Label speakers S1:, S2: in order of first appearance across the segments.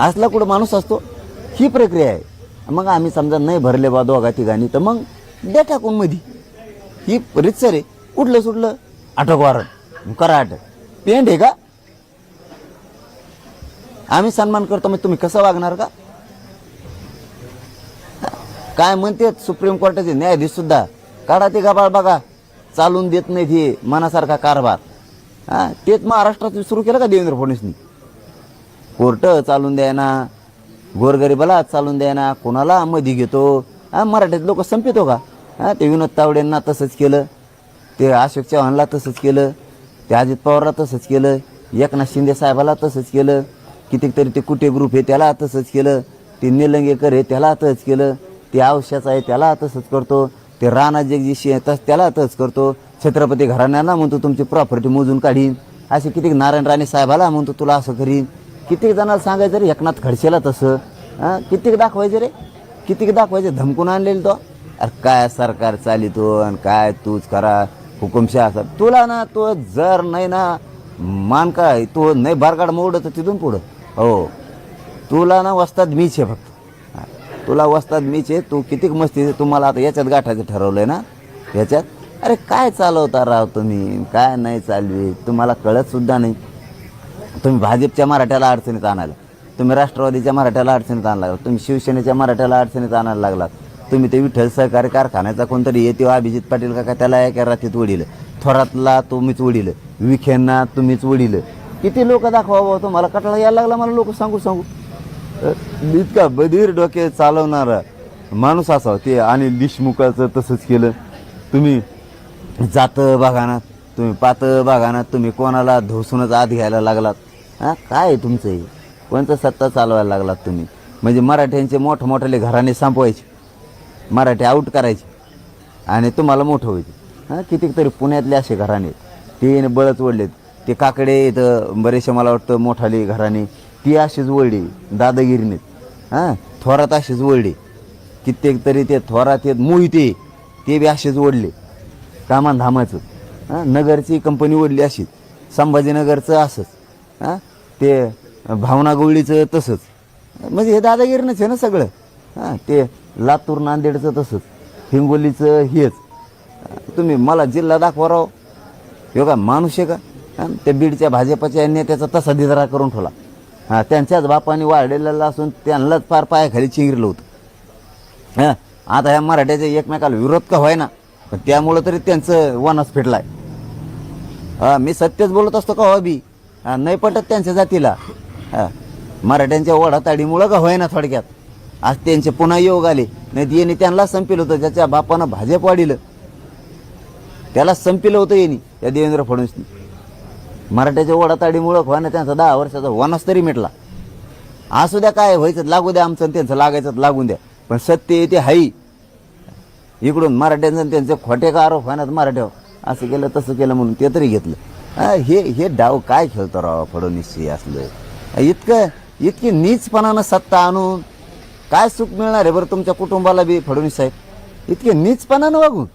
S1: असला कुठं माणूस असतो ही प्रक्रिया आहे. मग आम्ही समजा नाही भरले बा दोघा तिघांनी तर मग द्या टाकून मधी. ही रितसर आहे कुठलं सुटलं अटक वारंट करा अटक. पेंड आहे का? आम्ही सन्मान करतो मग तुम्ही कसं वागणार का? काय म्हणते सुप्रीम कोर्टाचे न्यायाधीश सुद्धा? काढा ते गबाळ बघा. चालून देत नाहीत हे मनासारखा कारभार. हा तेच महाराष्ट्रात सुरू केलं का देवेंद्र फडणवीसनी? कोर्ट चालून द्यायना गोरगरिबाला चालून द्यायना कोणाला मधी घेतो? हा मराठीत लोक संपितो हो का? ते विनोद तावडेंना तसंच केलं ते अशोक चव्हाणला तसंच केलं ते अजित पवारला तसंच केलं एकनाथ शिंदे साहेबाला तसंच केलं कितीक तरी ते कुटे ग्रुप आहे त्याला तसंच केलं ते निलंगेकर आहे त्याला तसंच केलं ते आवश्याचा आहे त्याला तसंच करतो ते राणा जगजीशी आहे तस त्याला तसंच करतो छत्रपती घराण्याला म्हणतो तुमची प्रॉपर्टी मोजून काढीन. असे कितीक नारायण राणे साहेबाला म्हणतो तुला असं करीन. कितीक जणांना सांगायचं रे एकनाथ खडसेला तसं. हां? कितीक दाखवायचं रे? कितीक दाखवायचं? धमकून आणलेलं तो. अरे काय सरकार चालितो आणि काय तूच करा हुकुमशाह असा. तुला ना तो जर नाही ना मान काय तो नाही बारगाड मोड तर तिथून पुढं. हो. तुला ना वस्ताद मीच आहे फक्त. तुला वस्ताद मीच आहे तू कितीक मस्ती तुम्हाला आता याच्यात गाठायचं ठरवलं आहे ना? याच्यात? अरे काय चालवता राव तुम्ही? काय नाही चालवी? तुम्हाला कळत सुद्धा नाही. तुम्ही भाजपच्या मराठ्याला अडचणीत आणायला. तुम्ही राष्ट्रवादीच्या मराठ्याला अडचणीत आणायला लागला. तुम्ही शिवसेनेच्या मराठ्याला अडचणीत आणायला लागलात तुम्ही ते विठ्ठल सहकारी कारखान्याचा कोणतरी येते अभिजित पाटील काका त्याला एका रात्रीत उडील. थोरातला तुम्हीच उडील. विखेंना तुम्हीच उडील. किती लोक दाखवा बुवा तुम्हाला कटाळा यायला लागला मला लोक सांगू सांगू. इतका बधीर डोके चालवणारा माणूस असावा ते आणि देशमुखाचं तसंच केलं. तुम्ही जात बघाना तुम्ही पात बघाना तुम्ही कोणाला धोसूनच आत घ्यायला लागलात. हा काय आहे तुमचं हे? कोणतं सत्ता चालवायला लागलात तुम्ही? म्हणजे मराठ्यांचे मोठमोठ्याले घराणे संपवायचे. मराठी आऊट करायचे. आणि तुम्हाला मोठं व्हायचे. हां कितीक तरी पुण्यातले असे घराणे आहेत. ते बळच वळलेत ते काकडे इथं बरेचसे मला वाटतं मोठाले घराणे. ती अशीच वळली दादागिरीनेत हां थोरात अशीच वळली. कित्येक तरी ते थोरात येत मोहिते ते बी असेच ओढले कामांधामाचं हां नगरची कंपनी ओढली अशीच. संभाजीनगरचं असंच. हां ते भावना गवळीचं तसंच. म्हणजे हे दादागिरीनंच आहे ना सगळं. हां ते लातूर नांदेडचं तसंच. हिंगोलीचं हेच. तुम्ही मला जिल्हा दाखवा राव. हे का माणूस आहे का? त्या बीडच्या भाजपच्या नेत्याचा तसा दिदरा करून ठेवला. हां त्यांच्याच बापाने वाढलेला असून त्यांनाच फार पायाखाली चिंगिरलं होतं. हां आता ह्या मराठ्याच्या एकमेकाला विरोध का व्हाय ना पण त्यामुळं तरी त्यांचं वनस आहे हां मी सत्यच बोलत असतो का हो बी हां नाही पटत त्यांच्या जातीला. हां मराठ्यांच्या ओढाताडीमुळं का होईना थोडक्यात? आज त्यांचे पुन्हा योग आले. नाही येणे त्यांना संपिलं होतं ज्याच्या बापानं भाजप वाढिलं. त्याला संपिलं होतं येणी त्या देवेंद्र फडणवीसनी. मराठ्याच्या ओढाताडीमुळं व्हायना त्यांचा दहा वर्षाचा वनस तरी मिटला. असू द्या काय व्हायचं लागू द्या आमचं त्यांचं लागायचं लागून द्या. पण सत्य येते हाई. इकडून मराठ्यांचं त्यांचे खोटे का आरोप होणार मराठ्यावर? असं केलं तसं केलं म्हणून ते तरी घेतलं. हा, हे हे डाव काय खेळतो राव फडणवीसशी असलं? इतकं इतकी नीचपणानं सत्ता आणून काय सुख मिळणार आहे बरं तुमच्या कुटुंबाला बी फडणवीस साहेब? इतके नीचपणानं वागून.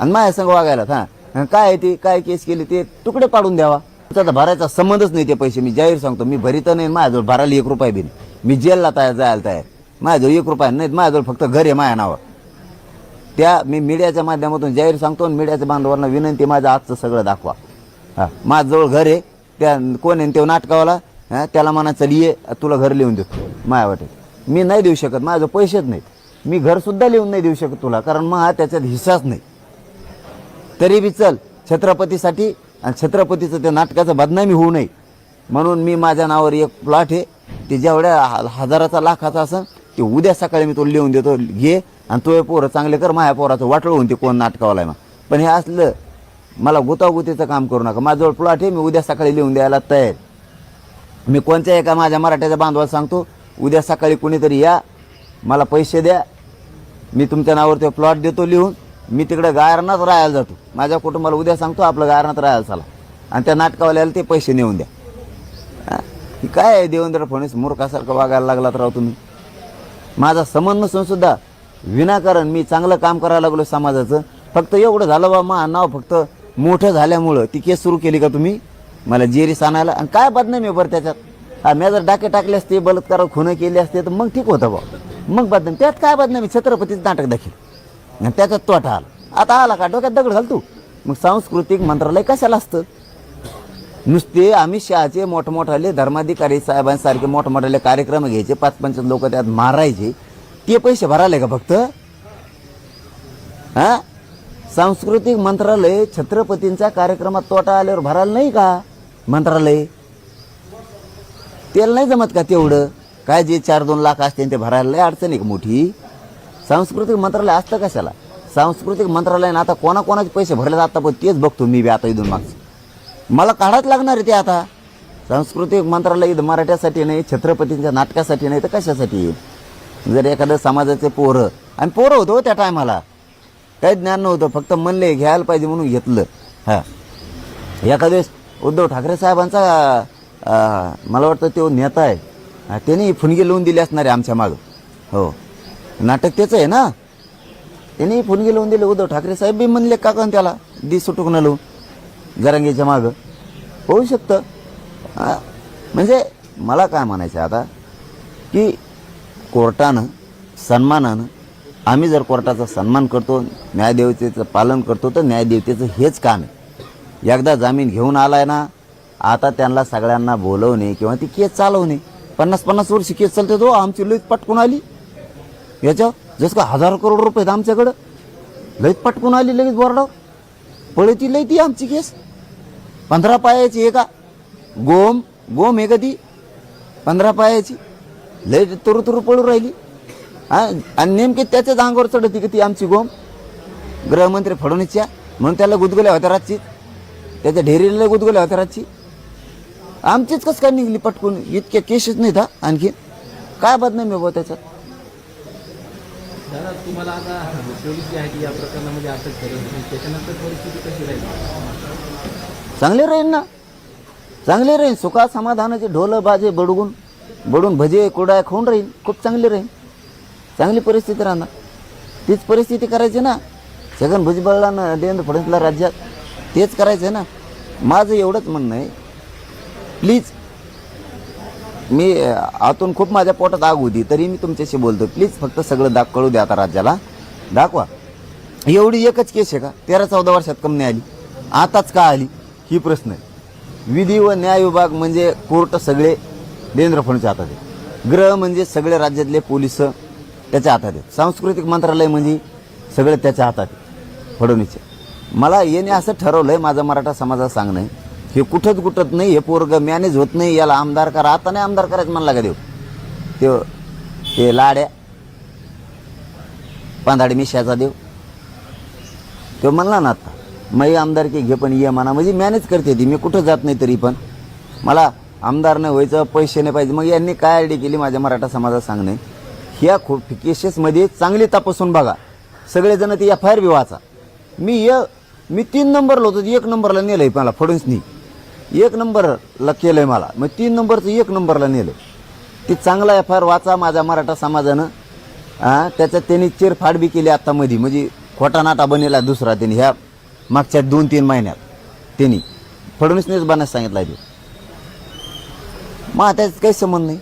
S1: आणि माझ्या संग वागायला हां काय आहे ते काय केस केली ते तुकडे पाडून द्यावा. त्याचा भरायचा संबंधच नाही ते पैसे मी जाहीर सांगतो मी भरीत नाही माझ्याजवळ भरायला एक रुपया बी नाही. मी जेलला तयार जायला तयार. माझ्याजवळ एक रुपया नाही माझ्याजवळ फक्त घर आहे माझ्या नावावर. त्या मी मीडियाच्या माध्यमातून जाहीर सांगतो आणि मीडियाच्या बांधवांना विनंती माझं आजचं सगळं दाखवा. हां माझजवळ घर आहे. त्या कोण आहे ते नाटकावाला हां त्याला म्हणा चल ये तुला घर लिहून देतो. माया वाटेल मी नाही देऊ शकत माझं पैसेच नाहीत. मी घरसुद्धा लिहून नाही देऊ शकत तुला कारण मग हा त्याच्यात हिस्साच नाही. तरी बी चल छत्रपतीसाठी आणि छत्रपतीचं त्या नाटकाचं बदनामी होऊ नये. म्हणून मी माझ्या नावावर एक प्लॉट आहे ते जेवढ्या ह- हजाराचा लाखाचा असं ते उद्या सकाळी मी तो लिहून देतो घे आणि तो पोरं चांगले कर माझ्या पोराचं वाटलं होऊन ते कोण नाटकावाला आहे मग. पण हे असलं मला गुतागुतीचं काम करू नका. माझ्याजवळ प्लॉट आहे मी उद्या सकाळी लिहून द्यायला तयार मी कोणत्या एका माझ्या मराठ्याच्या बांधवाला सांगतो उद्या सकाळी कुणीतरी या मला पैसे द्या मी तुमच्या नावावर ते प्लॉट देतो लिहून मी तिकडं गायरणात राहायला जातो. माझ्या कुटुंबाला उद्या सांगतो आपलं गायरणात राहायला चला. आणि त्या नाटकावाल्याला ते पैसे नेऊन द्या. काय आहे देवेंद्र फडणवीस मूर्खासारखं वागायला लागलात राव तुम्ही? माझा संबंध नसून सुद्धा विनाकारण मी चांगलं काम करायला लागलो समाजाचं. फक्त एवढं झालं बा मा नाव फक्त मोठं झाल्यामुळं. ती केस सुरू केली का तुम्ही? मला जेरीस आणायला. आणि काय बदनामी बरं त्याच्यात? हा मी जर डाके टाकले असते बलात्कार खुनं केले असते तर मग ठीक होतं बा. मग बदनामी. त्यात काय बदनामी? छत्रपतीचं नाटक दाखल. आणि त्याच्यात तोटा आला. आता आला का? डोक्यात दगड घालतो मग सांस्कृतिक मंत्रालय कशाला असतं? नुसते अमित शहाचे मोठमोठाले धर्माधिकारी साहेबांसारखे मोठमोठाले कार्यक्रम घ्यायचे पाच पंचायत लोक त्यात मारायचे. ते पैसे भरायला का फक्त? हा? सांस्कृतिक मंत्रालय छत्रपतींच्या कार्यक्रमात तोटा आल्यावर भरायला नाही का? मंत्रालय? त्याला नाही जमत का तेवढं? काय जे चार दोन लाख असते ते भरायला लय अडचण आहे का मोठी? सांस्कृतिक मंत्रालय असतं कशाला? सांस्कृतिक मंत्रालयानं आता कोणाकोणाचे पैसे भरले जातात पण तेच बघतो मी बी आता इथून मागचं. मला काढाच लागणार आहे ते आता. सांस्कृतिक मंत्रालय इथं मराठ्यासाठी नाही छत्रपतींच्या नाटकासाठी नाही तर कशासाठी? जर एखादं समाजाचे पोरं आणि पोरं होतो हो त्या टायमाला. काही ज्ञान नव्हतं फक्त म्हणले घ्यायला पाहिजे म्हणून घेतलं. हां. एखाद्या वेळेस उद्धव ठाकरे साहेबांचा मला वाटतं तो नेता आहे. हा, त्यांनी फुनगी लावून दिली असणार आहे आमच्या मागं. हो. नाटक त्याचं आहे ना? त्यांनी फुनगी लावून दिले. उद्धव ठाकरे साहेब बी म्हणले का कन त्याला दिस सुटूक न लावून गरंगीच्या मागं. होऊ शकतं. म्हणजे मला काय म्हणायचं आहे आता? की कोर्टानं सन्मानानं आम्ही जर कोर्टाचा सन्मान करतो न्यायदेवतेचं पालन करतो तर न्यायदेवतेचं हेच काम आहे. एकदा जामीन घेऊन आलाय ना आता त्यांना सगळ्यांना बोलवणे किंवा ती केस चालवणे. पन्नास पन्नास वर्ष केस चालते तो आमची लईत पटकून आली. याच्या जसं का हजार करोड रुपये आहेत आमच्याकडं. लईत पटकून आली लगेच बोर्डावर. पळती लई ती आमची केस. पंधरा पायाची आहे का? गोम गोम आहे का ती? पंधरा पायाची. लय तुरु तुरु पळू राहिली. हा आणि नेमके त्याच्याच अंगावर चढती का ती आमची गोम? गृहमंत्री फडणवीसच्या म्हणून त्याला गुदगुल्या होत्या रातची. त्याच्या ढेरीला गुदगुल्या होत्या रातची. आमचीच कसं काय निघली पटकून? इतक्या केसेस नाहीत हा आणखी काय बदनामी आहे बुवा त्याच्यात?
S2: दादा तुम्हाला आता पोलीस जे आहे की या प्रकरणामध्ये अटक करत त्याच्यानंतर परिस्थिती कशी राहील?
S1: चांगले राहील ना. चांगले राहील. सुखा समाधानाचे ढोल बाजे बडगून बडून भजे कुडाय खाऊन राहील. खूप चांगले राहील. चांगली परिस्थिती राहणार. तीच परिस्थिती करायची ना. छगन भुजबळला ना देवेंद्र फडणवीसला राज्यात तेच करायचं आहे ना. माझं एवढंच म्हणणं आहे. प्लीज मी आतून खूप माझ्या पोटात आग होती तरी मी तुमच्याशी बोलतो प्लीज फक्त सगळं दाख कळू द्या आता राज्याला. दाखवा. एवढी एकच केस आहे का? तेरा चौदा वर्षात कमी नाही आली. आताच का आली? ही प्रश्न आहे. विधी व न्याय विभाग म्हणजे कोर्ट सगळे देवेंद्र फडणवीसच्या हातात आहे ग्रह म्हणजे सगळे राज्यातले पोलीस त्याच्या हातात आहेत. सांस्कृतिक मंत्रालय म्हणजे सगळे त्याच्या हातात आहे फडणवीसचे. मला येणे असं ठरवलं आहे माझा मराठा समाजात सांगणं आहे. हे कुठंच कुठत नाही हे पोरग मॅनेज होत नाही याला आमदार करा. आता नाही आमदार करायचं म्हणला का देव? ते ते लाड्या. पांधाडी मिशाचा देव. तो म्हणला ना आता मी आमदारकी घे पण ये म्हणा. म्हणजे मॅनेज करते ती. मी कुठं जात नाही तरी पण. मला आमदार नाही व्हायचं पैसे नाही पाहिजे. मग यांनी काय आयडी केली माझ्या मराठा समाजात सांगणे? ह्या खूप केसेसमध्ये चांगली तपासून बघा. सगळेजण ते एफ आय आर बी वाचा मी य मी तीन नंबरला होतो एक नंबरला नेलं आहे मला फडणवीसनी. एक नंबरला केलं आहे मला. मग तीन नंबरचं एक नंबरला नेलं. ती चांगला एफ आय आर वाचा माझ्या मराठा समाजानं. त्याच्यात त्यांनी चिरफाड बी केली आत्ता मध्ये म्हणजे खोटा नाटा बनेला दुसरा त्यांनी ह्या मागच्या दोन तीन महिन्यात त्यांनी. फडणवीसनेच बनायला सांगितलं आहे ते. मग त्याचा काही संबंध नाही.